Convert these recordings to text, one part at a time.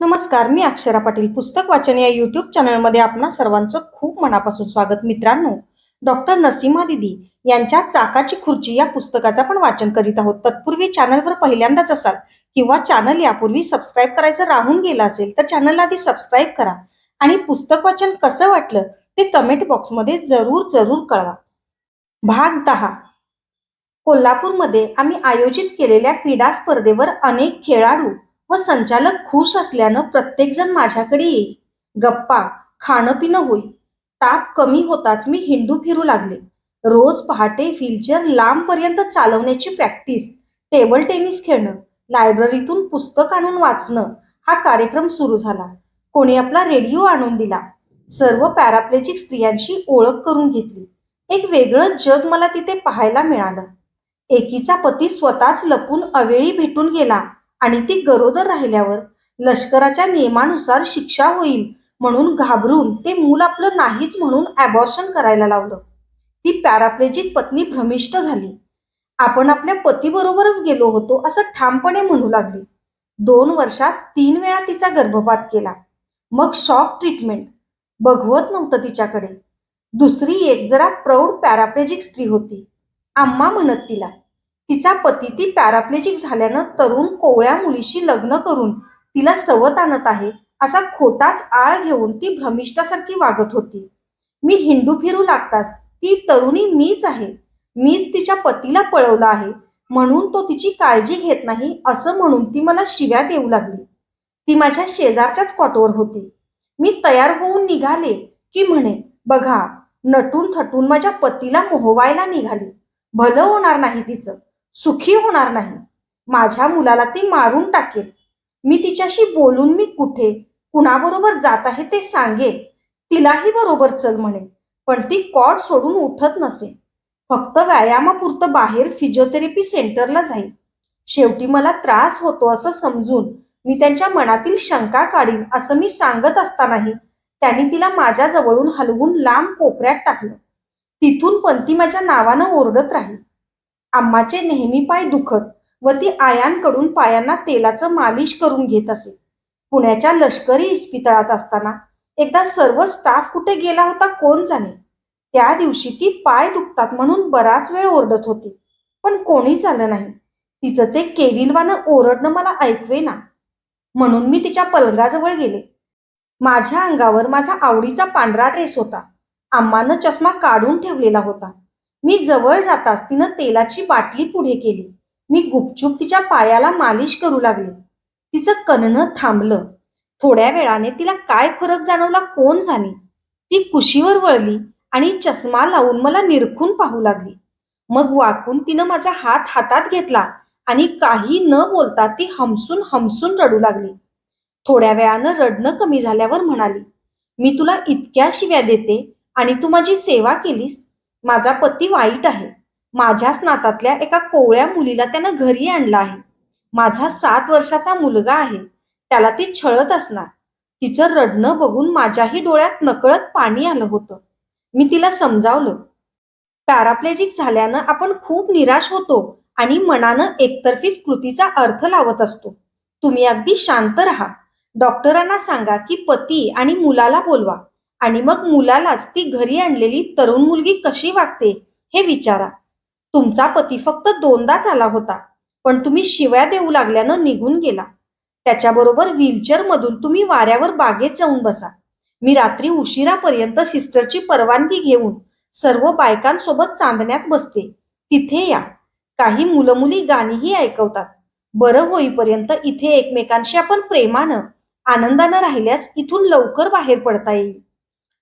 नमस्कार मी अक्षरा पाटील. पुस्तक वाचन या यूट्यूब चॅनलमध्ये आपणा सर्वांचं खूप मनापासून स्वागत. मित्रांनो डॉक्टर नसीमा दिदी यांच्या चाकाची खुर्ची या पुस्तकाचं आपण वाचन करीत आहोत. तत्पूर्वी चॅनलवर पहिल्यांदाच असाल किंवा चॅनल यापूर्वी सबस्क्राईब करायचं राहून गेलं असेल तर चॅनलला आधी सबस्क्राईब करा आणि पुस्तक वाचन कसं वाटलं ते कमेंट बॉक्समध्ये जरूर जरूर कळवा. भाग दहा कोल्हापूरमध्ये आम्ही आयोजित केलेल्या क्रीडा स्पर्धेवर अनेक खेळाडू व संचालक खुश असल्यानं प्रत्येकजण माझ्याकडे येईल. गप्पा खाणं पिणं होई ताप कमी होताच मी हिंडू फिरू लागले. रोज पहाटे व्हीलचेअर लांबपर्यंत चालवण्याची प्रॅक्टिस टेबल टेनिस खेळणं लायब्ररीतून पुस्तक आणून वाचणं हा कार्यक्रम सुरू झाला. कोणी आपला रेडिओ आणून दिला. सर्व पॅराप्लेजिक स्त्रियांशी ओळख करून घेतली. एक वेगळं जग मला तिथे पाहायला मिळालं. एकीचा पती स्वतःच लपून अवेळी भेटून गेला. आणि ती गरोदर राहिल्यावर लष्कराच्या नियमानुसार शिक्षा होईल म्हणून घाबरून ते मूल आपलं नाहीच म्हणून अबॉर्शन करायला लावलं. ती पॅराप्लेजिक पत्नी भ्रमिष्ट झाली. आपण आपल्या पतीबरोबरच गेलो होतो असं ठामपणे म्हणू लागली. दोन वर्षात तीन वेळा तिचा गर्भपात केला. मग शॉक ट्रीटमेंट बघवत नव्हतं तिच्याकडे. दुसरी एक जरा प्रौढ पॅराप्लेजिक स्त्री होती. आम्हा म्हणत तिला तिचा पती ती पॅराप्लेजिक झाल्यानं तरुण कोवळ्या मुलीशी लग्न करून तिला सवत आणत आहे असा खोटाच आळ घेऊन ती भ्रमिष्ठासारखी वागत होती. मी हिंदू फिरू लागताच ती तरुणी मीच आहे. मीच तिच्या पतीला पळवलं आहे. म्हणून तो तिची काळजी घेत नाही असं म्हणून ती मला शिव्या देऊ लागली. ती माझ्या शेजारच्याच कॉटवर होती. मी तयार होऊन निघाले की म्हणे बघा नटून थटून माझ्या पतीला मोहवायला निघाली. भलं होणार नाही तिचं. सुखी होणार नाही. माझ्या मुलाला ती मारून टाकेल. मी तिच्याशी बोलून मी कुठे कुणाबरोबर जात आहे ते सांगेल. तिलाही बरोबर चल म्हणे पण ती कॉट सोडून उठत नसे. फक्त व्यायामापुरतं बाहेर फिजिओथेरपी सेंटरला जाईल. शेवटी मला त्रास होतो असं समजून मी त्यांच्या मनातील शंका काढीन असं मी सांगत असतानाही त्यांनी तिला माझ्या जवळून हलवून लांब कोपऱ्यात टाकलं. तिथून पण ती माझ्या नावानं ओरडत राहील. आम्हाचे नेहमी पाय दुखत व ती आयांकडून पायांना तेलाचं मालिश करून घेत असे. पुण्याच्या लष्करी इस्पितळात असताना एकदा सर्व स्टाफ कुठे गेला होता कोण जाणे? त्या दिवशी ती पाय दुखतात म्हणून बराच वेळ ओरडत होती. पण कोणीच आलं नाही. तिचं ते केविलवानं ओरडणं मला ऐकवे ना म्हणून मी तिच्या पलंगाजवळ गेले. माझ्या अंगावर माझा आवडीचा पांढरा ड्रेस होता. आम्मानं चष्मा काढून ठेवलेला होता. मी जवळ जाताच तिनं तेलाची बाटली पुढे केली मी गुपचूप तिच्या पायाला मालिश करू लागले. तिचं कणनं थांबलं. थोड्या वेळाने तिला काय फरक जाणवला कोण जाणे. ती कुशीवर वळली आणि चष्मा लावून मला निरखून पाहू लागली. मग वाकून तिनं माझा हात हातात घेतला आणि काही न बोलता ती हमसून हमसून रडू लागली. थोड्या वेळानं रडणं कमी झाल्यावर म्हणाली मी तुला इतक्या शिव्या देते आणि तू माझी सेवा केलीस माझा पती वाईट आहे. माझ्याच नातातल्या एका कोवळ्या मुलीला त्यानं घरी आणलं आहे. माझा सात वर्षाचा मुलगा आहे. त्याला ती छळत असणार. तिचं रडणं बघून माझ्याही डोळ्यात नकळत पाणी आलं होतं. मी तिला समजावलं. पॅराप्लेजिक झाल्यानं आपण खूप निराश होतो आणि मनानं एकतर्फीच कृतीचा अर्थ लावत असतो. तुम्ही अगदी शांत राहा. डॉक्टरांना सांगा की पती आणि मुलाला बोलवा. आणि मग मुलालाच ती घरी आणलेली तरुण मुलगी कशी वागते हे विचारा. तुमचा पती फक्त दोनदाच आला होता पण तुम्ही शिव्या देऊ लागल्यानं निघून गेला. त्याच्याबरोबर व्हीलचेअर मधून तुम्ही वाऱ्यावर बागेत जाऊन बसा. मी रात्री उशिरापर्यंत सिस्टरची परवानगी घेऊन सर्व बायकांसोबत चांदण्यात बसते. तिथे या. काही मुलं मुली गाणीही ऐकवतात. बरं होईपर्यंत इथे एकमेकांशी आपण प्रेमानं आनंदानं राहिल्यास इथून लवकर बाहेर पडता येईल.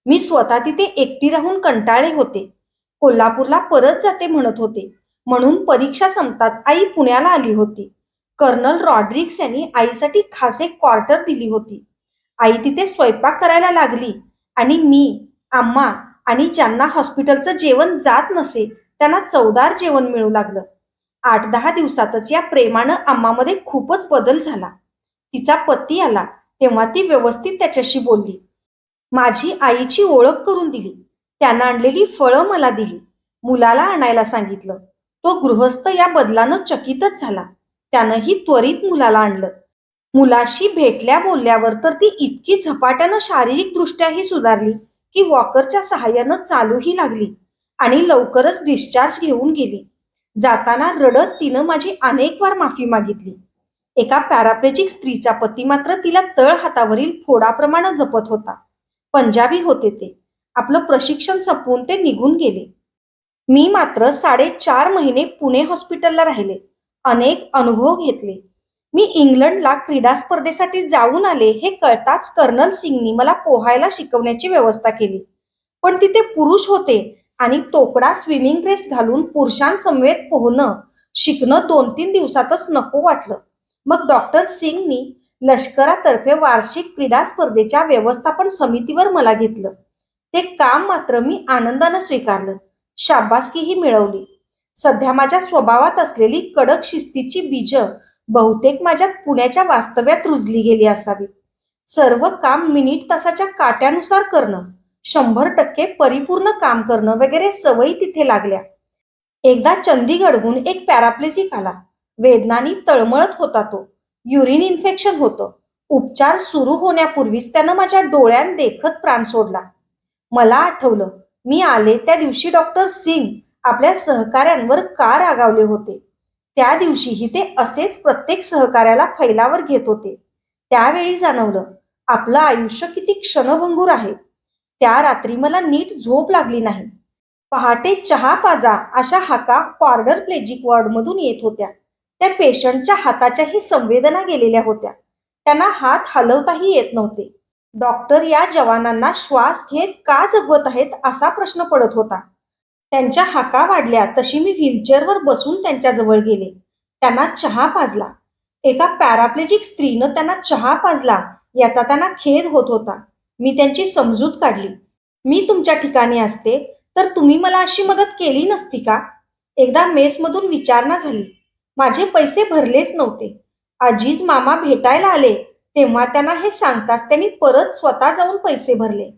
मी स्वतः तिथे एकटी राहून कंटाळे होते. कोल्हापूरला परत जाते म्हणत होते. म्हणून परीक्षा संपताच आई पुण्याला आली होती. कर्नल रॉड्रिक्स यांनी आईसाठी खास एक क्वार्टर दिली होती. आई तिथे स्वयंपाक करायला लागली आणि मी आम्हा आणि ज्यांना हॉस्पिटलचं जेवण जात नसे त्यांना चवदार जेवण मिळू लागलं. आठ दहा दिवसातच या प्रेमानं आम्हामध्ये खूपच बदल झाला. तिचा पती आला तेव्हा ती व्यवस्थित त्याच्याशी बोलली. माझी आईची ओळख करून दिली. त्यानं आणलेली फळं मला दिली. मुलाला आणायला सांगितलं. तो गृहस्थ या बदलानं चकितच झाला. त्यानंही त्वरित मुलाला आणलं. मुलाशी भेटल्या बोलल्यावर तर ती इतकी झपाट्यानं शारीरिकदृष्ट्याही सुधारली की वॉकरच्या सहाय्यानं चालूही लागली आणि लवकरच डिस्चार्ज घेऊन गेली. जाताना रडत तिनं माझी अनेक वार माफी मागितली. एका पॅराप्लेजिक स्त्रीचा पती मात्र तिला तळ हातावरील फोडाप्रमाणे जपत होता. पंजाबी होते ते. आपलं प्रशिक्षण संपवून ते निघून गेले. मी मात्र साडेचार महिने पुणे हॉस्पिटलला राहिले. अनेक अनुभव घेतले. मी इंग्लंडला क्रीडा स्पर्धेसाठी जाऊन आले हे कळताच कर्नल सिंगनी मला पोहायला शिकवण्याची व्यवस्था केली. पण तिथे पुरुष होते आणि तोकडा स्विमिंग ड्रेस घालून पुरुषांसमवेत पोहणं शिकणं दोन तीन दिवसातच नको वाटलं. मग डॉक्टर सिंगनी लष्करातर्फे वार्षिक क्रीडा स्पर्धेच्या व्यवस्थापन समितीवर मला घेतलं. ते काम मात्र मी आनंदानं स्वीकारलं. शाबासकीही मिळवली. सध्या माझ्या स्वभावात असलेली कडक शिस्तीची बीज बहुतेक माझ्या पुण्याच्या वास्तव्यात रुजली गेली असावीत सर्व काम मिनिट तासाच्या काट्यानुसार करणं शंभर टक्के परिपूर्ण काम करणं वगैरे सवयी तिथे लागल्या. एकदा चंदीगडहून एक पॅराप्लेजिक आला. वेदनानी तळमळत होता तो. युरिन इन्फेक्शन होतं. उपचार सुरू होण्यापूर्वीच त्यानं माझ्या डोळ्यां देखत प्राण सोडला. मला आठवलं मी आले त्या दिवशी डॉक्टर सिंग आपल्या सहकाऱ्यांवर का रागावले होते? त्या दिवशीही ते असेच प्रत्येक सहकाऱ्याला फैलावर घेत होते. त्यावेळी जाणवलं आपलं आयुष्य किती क्षणभंगूर आहे. त्या रात्री मला नीट झोप लागली नाही. पहाटे चहा पाजा अशा हाका कॉर्डर प्लेजिक वॉर्डमधून येत होत्या. त्या पेशंटच्या हाताच्याही संवेदना गेलेल्या होत्या. त्यांना हात हलवताही येत नव्हते. डॉक्टर या जवानांना श्वास घेत का जगवत आहेत असा प्रश्न पडत होता. त्यांच्या हाका वाढल्या तशी मी व्हीलचेअरवर बसून त्यांच्या जवळ गेले. त्यांना चहा पाजला. एका पॅराप्लेजिक स्त्रीनं त्यांना चहा पाजला याचा त्यांना खेद होत होता. मी त्यांची समजूत काढली. मी तुमच्या ठिकाणी असते तर तुम्ही मला अशी मदत केली नसती का? एकदा मेसमधून विचारणा झाली. माझे पैसे भरलेच नव्हते. आजीज मामा भेटायला आले तेव्हा त्यांना हे सांगताच त्यांनी परत स्वतः जाऊन पैसे भरले.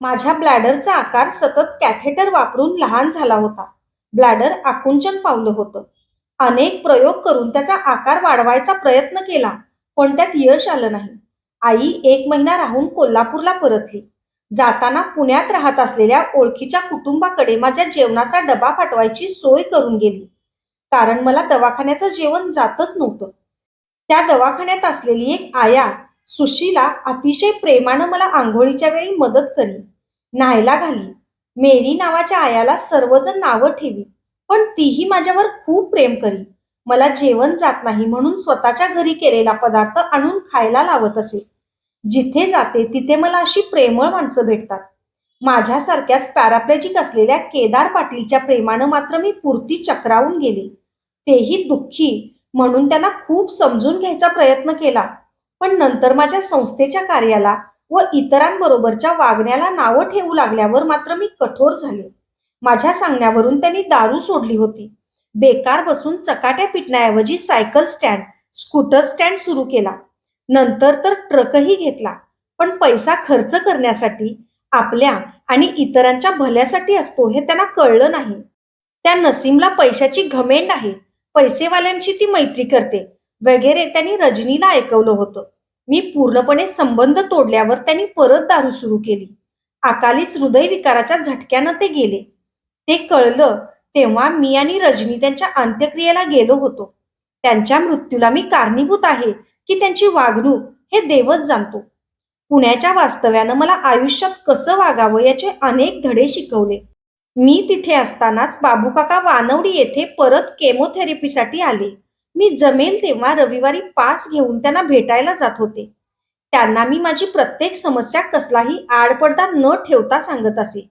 माझ्या ब्लॅडरचा आकार सतत कॅथेटर वापरून लहान झाला होता. ब्लॅडर आकुंचन पावलं होतं. अनेक प्रयोग करून त्याचा आकार वाढवायचा प्रयत्न केला पण त्यात यश आलं नाही. आई एक महिना राहून कोल्हापूरला परतली. जाताना पुण्यात राहत असलेल्या ओळखीच्या कुटुंबाकडे माझ्या जेवणाचा डबा पाठवायची सोय करून गेली. कारण मला दवाखान्याचं जेवण जातच नव्हतं. त्या दवाखान्यात असलेली एक आया सुशीला अतिशय प्रेमानं मला आंघोळीच्या वेळी मदत करी न्हायला घाली. मेरी नावाच्या आयाला सर्वजण नावं ठेवी पण तीही माझ्यावर खूप प्रेम करी. मला जेवण जात नाही म्हणून स्वतःच्या घरी केलेला पदार्थ आणून खायला लावत असे. जिथे जाते तिथे मला अशी प्रेमळ माणसं भेटतात. माझ्यासारख्याच पॅराप्लेजिक असलेल्या केदार पाटीलच्या प्रेमानं मात्र मी पुरती चक्रावून गेले. तेही दुःखी म्हणून त्यांना खूप समजून घ्यायचा प्रयत्न केला. पण नंतर माझ्या संस्थेच्या कार्याला व इतरांबरोबरच्या वागण्याला नावं ठेवू लागल्यावर मात्र मी कठोर झाले. माझ्या सांगण्यावरून त्यांनी दारू सोडली होती. बेकार बसून चकाट्या पिटण्याऐवजी सायकल स्टँड स्कूटर स्टँड सुरू केला. नंतर तर ट्रकही घेतला. पण पैसा खर्च करण्यासाठी आपल्या आणि इतरांच्या भल्यासाठी असतो हे त्यांना कळलं नाही. त्या नसीमला पैशाची घमेंड आहे पैसेवाल्यांशी ती मैत्री करते. वगैरे त्यांनी रजनीला ऐकवलं होतं. मी पूर्णपणे संबंध तोडल्यावर त्यांनी परत दारू सुरू केली. अकालीच हृदयविकाराच्या झटक्यानं ते गेले. ते कळलं तेव्हा मी आणि रजनी त्यांच्या अंत्यक्रियेला गेलो होतो. त्यांच्या मृत्यूला मी कारणीभूत आहे की त्यांची वागणूक हे देवच जाणतो. पुण्याच्या वास्तव्यानं मला आयुष्यात कसं वागावं याचे अनेक धडे शिकवले. मी तिथे असतानाच बाबूकाका वानवडी येथे परत केमोथेरपीसाठी आले. मी जमेल तेव्हा रविवारी पास घेऊन त्यांना भेटायला जात होते. त्यांना मी माझी प्रत्येक समस्या कसलाही आडपडदा न ठेवता सांगत असे.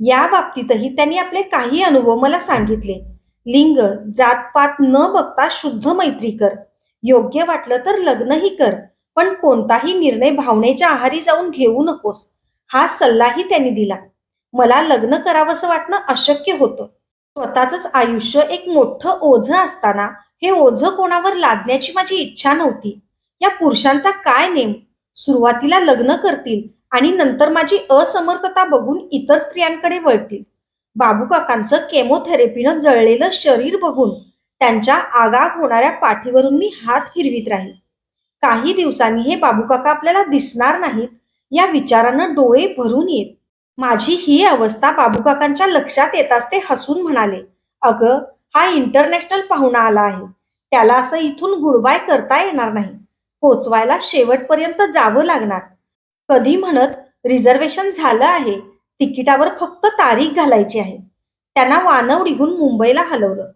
या बाबतीतही त्यांनी आपले काही अनुभव मला सांगितले. लिंग जातपात न बघता शुद्ध मैत्री कर. योग्य वाटलं तर लग्नही कर. पण कोणताही निर्णय भावनेच्या आहारी जाऊन घेऊ नकोस. हा सल्लाही त्यांनी दिला. मला लग्न करावंसं वाटणं अशक्य होतं. स्वतःच आयुष्य एक मोठं ओझं असताना हे ओझं कोणावर लादण्याची माझी इच्छा नव्हती. या पुरुषांचा काय नेम? सुरुवातीला लग्न करतील आणि नंतर माझी असमर्थता बघून इतर स्त्रियांकडे वळतील. बाबू काकांचं केमोथेरपीनं जळलेलं शरीर बघून त्यांच्या आगाग होणाऱ्या पाठीवरून मी हात फिरवीत राहील काही दिवसांनी हे बाबूकाका आपल्याला दिसणार नाहीत. या विचारानं डोळे भरून येत. माझी ही अवस्था बाबूकाकांच्या लक्षात येताच ते हसून म्हणाले अगं हा इंटरनॅशनल पाहुणा आला आहे. त्याला असं इथून गुडबाय करता येणार नाही. पोचवायला शेवटपर्यंत जावं लागणार. कधी म्हणत रिझर्वेशन झालं आहे तिकिटावर फक्त तारीख घालायची आहे. त्यांना वानवडीहून मुंबईला हलवलं.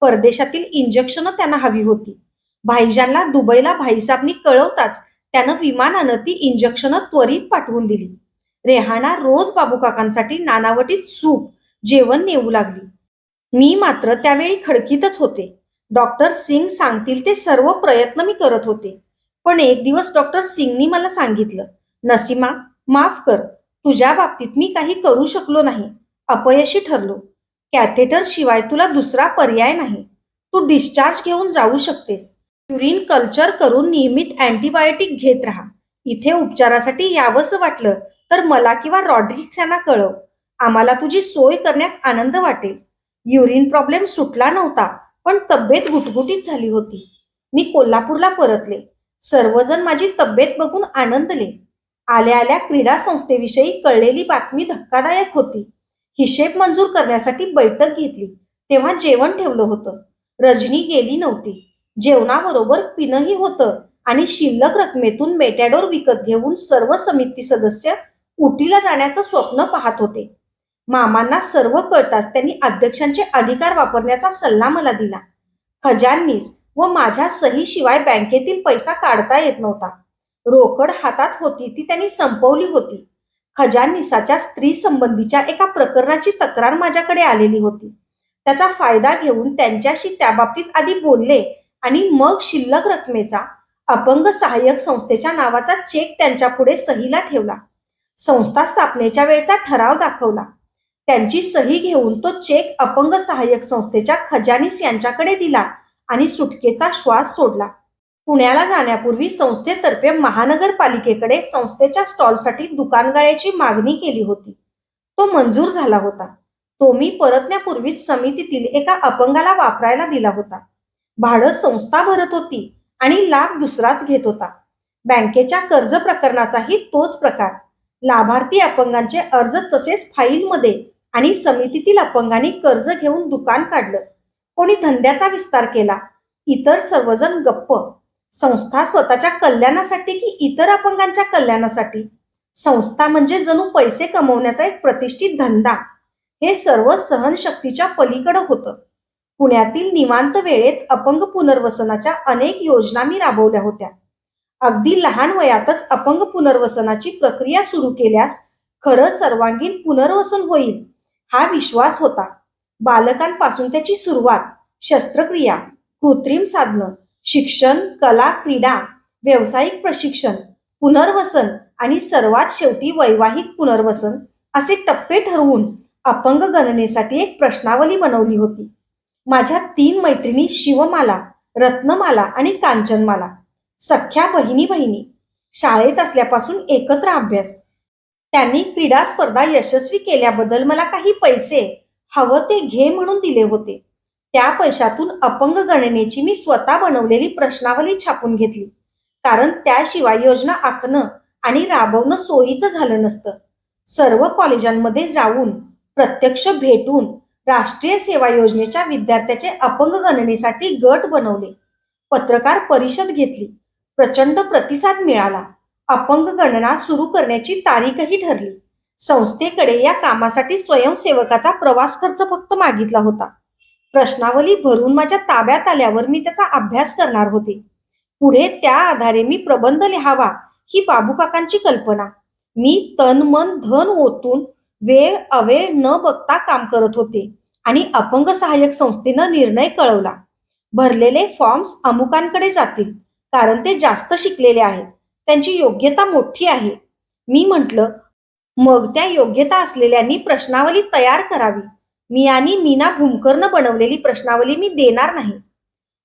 परदेशातील इंजेक्शन त्यांना हवी होती. भाईजानला दुबईला भाईसाबनी कळवताच त्यानं विमानानं ती इंजेक्शन त्वरित पाठवून दिली. रेहाना रोज बाबूकाकांसाठी नानावटीत सूप जेवण नेऊ लागली. मी मात्र त्यावेळी खडकीतच होते. डॉक्टर सिंग सांगतील ते सर्व प्रयत्न मी करत होते. पण एक दिवस डॉक्टर सिंगनी मला सांगितलं नसीमा माफ कर तुझ्या बाबतीत मी काही करू शकलो नाही. अपयशी ठरलो. कॅथेटर शिवाय तुला दुसरा पर्याय नाही. तू डिस्चार्ज घेऊन जाऊ शकतेस. युरिन कल्चर करून नियमित अँटीबायोटिक घेत राहा. इथे उपचारासाठी यावंसं वाटलं तर मला किंवा रॉड्रिक्स यांना कळव. आम्हाला तुझी सोय करण्यात आनंद वाटेल. युरिन प्रॉब्लेम सुटला नव्हता पण तब्येत गुटगुटीत झाली होती. मी कोल्हापूरला परतले. सर्वजण माझी तब्येत बघून आनंदले. आल्या आल्या क्रीडा संस्थेविषयी कळलेली बातमी धक्कादायक होती. हिशेब मंजूर करण्यासाठी बैठक घेतली तेव्हा जेवण ठेवलं होतं. रजनी गेली नव्हती. जेवणाबरोबर पिनही होतं. आणि शिल्लक रकमेतून मेटॅडोर विकत घेऊन सर्व समिती सदस्य उटीला जाण्याचं स्वप्न पाहत होते. मामांना सर्व कळताच त्यांनी अध्यक्षांचे अधिकार वापरण्याचा सल्ला मला दिला. खजानीस व माझ्या सहीशिवाय बँकेतील पैसा काढता येत नव्हता. रोकड हातात होती ती त्यांनी संपवली होती. खजानिसाच्या स्त्री संबंधीच्या एका प्रकरणाची तक्रार माझ्याकडे आलेली होती. त्याचा फायदा घेऊन त्यांच्याशी त्याबाबतीत आधी बोलले आणि मग शिल्लक रकमेचा अपंग सहाय्यक संस्थेच्या नावाचा चेक त्यांच्या पुढे सहीला ठेवला. संस्था स्थापनेच्या वेळचा ठराव दाखवला. त्यांची सही घेऊन तो चेक अपंग सहाय्यक संस्थेच्या खजानीस यांच्याकडे दिला आणि सुटकेचा श्वास सोडला. पुण्याला जाण्यापूर्वी संस्थेतर्फे महानगरपालिकेकडे संस्थेच्या स्टॉलसाठी दुकानगाळ्याची मागणी केली होती. तो मंजूर झाला होता. तो मी परतण्यापूर्वीच समितीतील एका अपंगाला वापरायला दिला होता. भाडं संस्था भरत होती आणि लाभ दुसराच घेत होता. बँकेच्या कर्ज प्रकरणाचाही तोच प्रकार. लाभार्थी अपंगांचे अर्ज तसेच फाईलमध्ये आणि समितीतील अपंगांनी कर्ज घेऊन दुकान काढलं. कोणी धंद्याचा विस्तार केला. इतर सर्वजण गप्प. संस्था स्वतःच्या कल्याणासाठी की इतर अपंगांच्या कल्याणासाठी? संस्था म्हणजे जणू पैसे कमवण्याचा एक प्रतिष्ठित धंदा. हे सर्व सहनशक्तीच्या पलीकडं होतं. पुण्यातील निवांत वेळेत अपंग पुनर्वसनाच्या अनेक योजना मी राबवल्या होत्या. अगदी लहान वयातच अपंग पुनर्वसनाची प्रक्रिया सुरू केल्यास खरं सर्वांगीण पुनर्वसन होईल हा विश्वास होता. बालकांपासून त्याची सुरुवात शस्त्रक्रिया कृत्रिम साधनं शिक्षण कला क्रीडा व्यावसायिक प्रशिक्षण पुनर्वसन आणि सर्वात शेवटी वैवाहिक पुनर्वसन असे टप्पे ठरवून अपंग गणनेसाठी एक प्रश्नावली बनवली होती. माझ्या तीन मैत्रिणी शिवमाला रत्नमाला आणि कांचनमाला. सख्या बहिणी बहिणी शाळेत असल्यापासून एकत्र अभ्यास. त्यांनी क्रीडा स्पर्धा यशस्वी केल्याबद्दल मला काही पैसे हवं ते घे म्हणून दिले होते. त्या पैशातून अपंग गणनेची मी स्वतः बनवलेली प्रश्नावली छापून घेतली. कारण त्याशिवाय योजना आखणं आणि राबवणं सोयीचं झालं नसतं. सर्व कॉलेजांमध्ये जाऊन प्रत्यक्ष भेटून राष्ट्रीय सेवा योजनेच्या विद्यार्थ्याचे अपंग गणनेसाठी गट बनवले. पत्रकार परिषद घेतली. प्रचंड प्रतिसाद मिळाला. अपंग गणना सुरू करण्याची तारीखही ठरली. संस्थेकडे या कामासाठी स्वयंसेवकाचा प्रवास खर्च फक्त मागितला होता. प्रश्नावली भरून माझ्या ताब्यात आल्यावर मी त्याचा अभ्यास करणार होते. पुढे त्या आधारे मी प्रबंध लिहावा ही बाबूकाकांची कल्पना. मी तन मन धन ओतून वेळ अवेळ न बघता काम करत होते आणि अपंग सहाय्यक संस्थेनं निर्णय कळवला. भरलेले फॉर्म्स अमुकांकडे जातील कारण ते जास्त शिकलेले आहेत. त्यांची योग्यता मोठी आहे. मी म्हटलं मग त्या योग्यता असलेल्यांनी प्रश्नावली तयार करावी. मी आणि मीना भूमकरनं बनवलेली प्रश्नावली मी देणार नाही.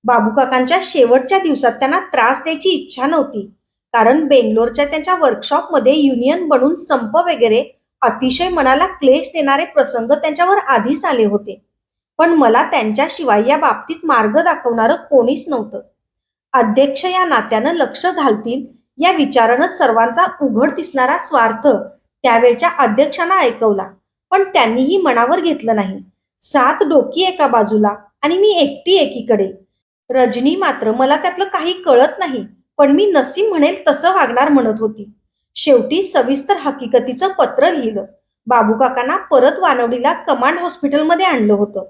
बाबूकाकांच्या शेवटच्या दिवसात त्यांना त्रास द्यायची इच्छा नव्हती कारण बेंगलोरच्या त्यांच्या वर्कशॉपमध्ये युनियन बनून संप वगैरे अतिशय मनाला क्लेश देणारे प्रसंग त्यांच्यावर आधीच आले होते. पण मला त्यांच्याशिवाय या बाबतीत मार्ग दाखवणारं कोणीच नव्हतं. अध्यक्ष या नात्यानं लक्ष घालतील या विचारानं सर्वांचा उघड दिसणारा स्वार्थ त्यावेळच्या अध्यक्षांना ऐकवला. पण त्यांनीही मनावर घेतलं नाही. सात डोकी एका बाजूला आणि मी एकटी एकीकडे. रजनी मात्र मला त्यातलं काही कळत नाही पण मी नसीम म्हणेल तसं वागणार म्हणत होती. शेवटी सविस्तर हकीकतीचं पत्र लिहिलं. बाबू काकांना परत वानवडीला कमांड हॉस्पिटलमध्ये आणलं होतं.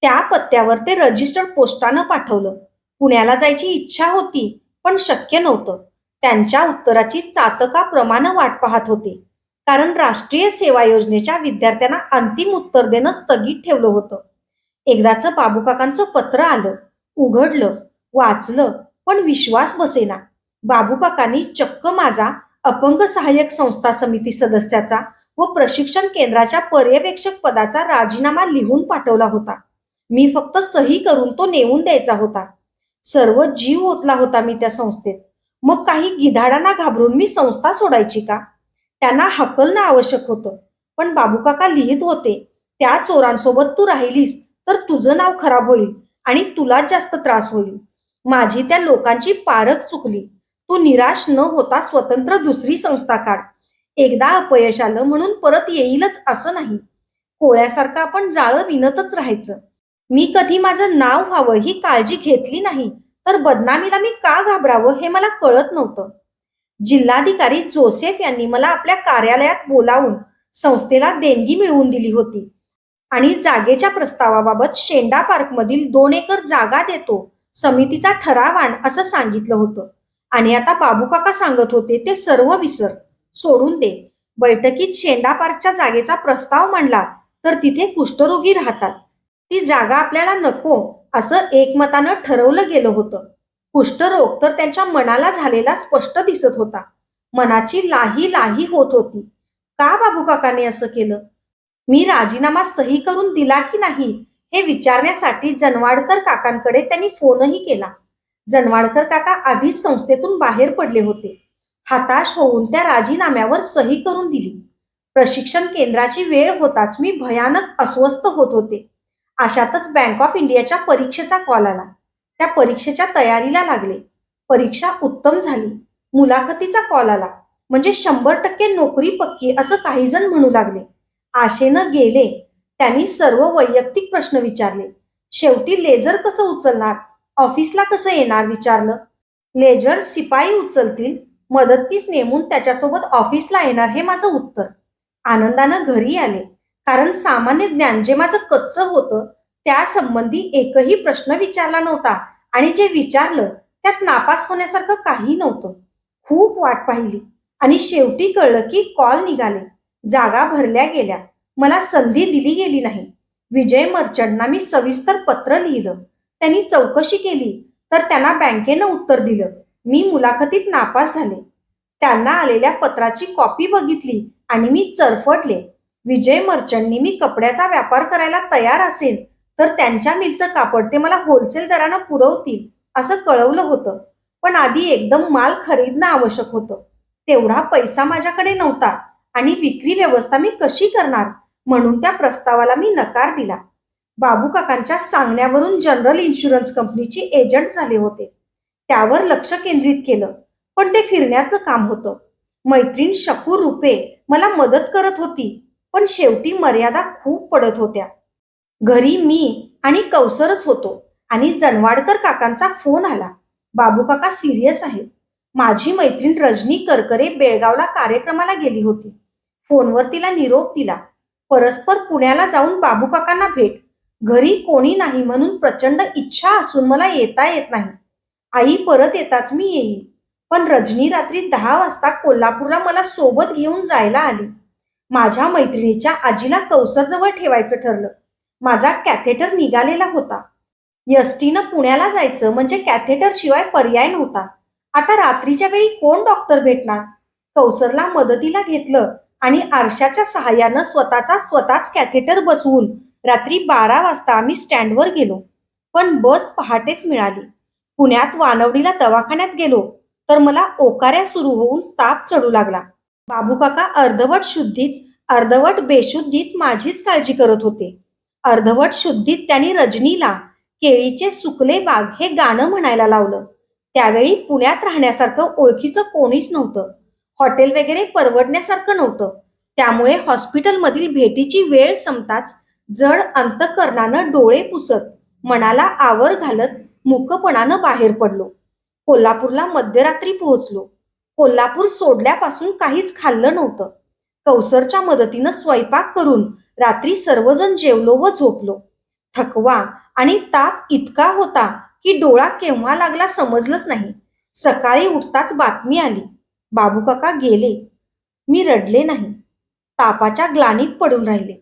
त्या पत्त्यावर ते रजिस्टर्ड पोस्टानं पाठवलं. पुण्याला जायची इच्छा होती पण शक्य नव्हतं. त्यांच्या उत्तराची चातकाप्रमाणे वाट पाहत होते. कारण राष्ट्रीय सेवा योजनेच्या विद्यार्थ्यांना अंतिम उत्तर देणं स्थगित ठेवलं होतं. एकदाचं बाबू काकांचं पत्र आलं. उघडलं वाचलं पण विश्वास बसेना. बाबू काकांनी चक्क माझा अपंग सहाय्यक संस्था समिती सदस्याचा व प्रशिक्षण केंद्राच्या पर्यवेक्षक पदाचा राजीनामा लिहून पाठवला होता. मी फक्त सही करून तो नेऊन द्यायचा होता. सर्व जीव ओतला होता मी त्या संस्थेत. मग काही गिधाडांना घाबरून मी संस्था सोडायची का? त्यांना हकलणं आवश्यक होतं. पण बाबूकाका लिहित होते त्या चोरांसोबत तू राहिलीस तर तुझं नाव खराब होईल आणि तुलाच जास्त त्रास होईल. माझी त्या लोकांची पारख चुकली. तू निराश न होता स्वतंत्र दुसरी संस्था काढ. एकदा अपयश आलं म्हणून परत येईलच असं नाही. कोळ्यासारखं आपण जाळं विणतच राहायचं. मी कधी माझं नाव व्हावं ही काळजी घेतली नाही तर बदनामीला मी का घाबरावं हे मला कळत नव्हतं. जिल्हाधिकारी जोसेफ यांनी मला आपल्या कार्यालयात बोलावून संस्थेला देणगी मिळवून दिली होती आणि जागेच्या प्रस्तावाबाबत शेंडा पार्कमधील दोन एकर जागा देतो समितीचा ठराव आण असं सांगितलं होतं. आणि आता बाबू काका सांगत होते ते सर्व विसर. सोडून दे. बैठकीत शेंडापार्कच्या जागेचा प्रस्ताव मांडला तर तिथे कुष्ठरोगी राहतात. ती जागा आपल्याला नको असं एकमतानं ठरवलं गेलं होतं. कुष्ठरोग तर त्यांच्या मनाला झालेला स्पष्ट दिसत होता. मनाची लाही लाही होत होती. का बाबू काकाने असं केलं? मी राजीनामा सही करून दिला की नाही हे विचारण्यासाठी जनवाडकर काकांकडे त्यांनी फोनही केला. जनवाडकर काका आधीच संस्थेतून बाहेर पडले होते. हताश होऊन त्या राजीनाम्यावर सही करून दिली. प्रशिक्षण केंद्राची वेळ होताच मी भयानक अस्वस्थ होत होते. अशातच बँक ऑफ इंडियाच्या परीक्षेचा कॉल आला. त्या परीक्षेच्या तयारीला लागले. परीक्षा उत्तम झाली. मुलाखतीचा कॉल आला. म्हणजे शंभर टक्के नोकरी पक्की असं काही जण म्हणू लागले. आशेनं गेले. त्यांनी सर्व वैयक्तिक प्रश्न विचारले. शेवटी लेझर कसं उचलणार? ऑफिसला कसं येणार विचारलं. लेजर शिपाई उचलतील मदतनीस नेमून त्याच्यासोबत ऑफिसला येणार हे माझं उत्तर. आनंदानं घरी आले कारण सामान्य ज्ञान जे माझं कच्चं होतं त्यासंबंधी एकही प्रश्न विचारला नव्हता आणि जे विचारलं त्यात नापास होण्यासारखं काही नव्हतं. खूप वाट पाहिली आणि शेवटी कळलं की कॉल निघाले. जागा भरल्या गेल्या. मला संधी दिली गेली नाही. विजय मर्चंटना मी सविस्तर पत्र लिहिलं. त्यांनी चौकशी केली तर त्यांना बँकेनं उत्तर दिलं मी मुलाखतीत नापास झाले. त्यांना आलेल्या पत्राची कॉपी बघितली आणि मी चरफडले विजय मर्चंटनी मी कपड्याचा व्यापार करायला तयार असेल तर त्यांच्या मिलचं कापड ते मला होलसेल दरानं पुरवतील असं कळवलं होतं. पण आधी एकदम माल खरीदणं आवश्यक होतं. तेवढा पैसा माझ्याकडे नव्हता आणि विक्री व्यवस्था मी कशी करणार म्हणून त्या प्रस्तावाला मी नकार दिला. बाबू काकांच्या सांगण्यावरून जनरल इन्शुरन्स कंपनीचे एजंट झाले होते. त्यावर लक्ष केंद्रित केलं पण ते फिरण्याचं काम होतं. मैत्रीण शकू रुपे मला मदत करत होती पण शेवटी मर्यादा खूप पडत होत्या. घरी मी आणि कौसरच होतो आणि जनवाडकर काकांचा फोन आला. बाबू काका सिरियस आहेत. माझी मैत्रीण रजनी करकरे बेळगावला कार्यक्रमाला गेली होती. फोनवर तिला निरोप दिला. परस्पर पुण्याला जाऊन बाबू काकांना भेट. घरी कोणी नाही म्हणून प्रचंड इच्छा असून मला येता येत नाही. आई परत येताच मी येईल पण रजनी रात्री दहा वाजता कोल्हापूरला मला सोबत घेऊन जायला आली. माझ्या मैत्रिणीच्या आजीला कौसरजवळ ठेवायचं ठरलं. माझा कॅथेटर निघालेला होता. यस्टीनं पुण्याला जायचं म्हणजे कॅथेटर शिवाय पर्याय नव्हता. आता रात्रीच्या वेळी कोण डॉक्टर भेटणार? कौसरला मदतीला घेतलं आणि आरशाच्या सहाय्यानं स्वतःचा स्वतःच कॅथेटर बसवून रात्री बारा वाजता आम्ही स्टँडवर गेलो. पण बस पहाटेच मिळाली. पुण्यात वानवडीला दवाखान्यात गेलो तर मला ओकाऱ्या सुरू होऊन ताप चढू लागला. बाबू काका अर्धवट शुद्धीत अर्धवट बेशुद्धीत माझीच काळजी करत होते. अर्धवट शुद्धीत त्यांनी रजनीला केळीचे सुकले बाग हे गाणं म्हणायला लावलं. त्यावेळी पुण्यात राहण्यासारखं ओळखीचं कोणीच नव्हतं. हॉटेल वगैरे परवडण्यासारखं नव्हतं. त्यामुळे हॉस्पिटलमधील भेटीची वेळ संपताच जड अंतकरणानं डोळे पुसत मनाला आवर घालत मुकपणानं बाहेर पडलो. कोल्हापूरला मध्यरात्री पोहोचलो. कोल्हापूर सोडल्यापासून काहीच खाल्लं नव्हतं. कौसरच्या मदतीनं स्वयंपाक करून रात्री सर्वजण जेवलो व झोपलो. थकवा आणि ताप इतका होता की डोळा केव्हा लागला समजलंच नाही. सकाळी उठताच बातमी आली. बाबू काका गेले. मी रडले नाही. तापाच्या ग्लानीत पडून राहिले.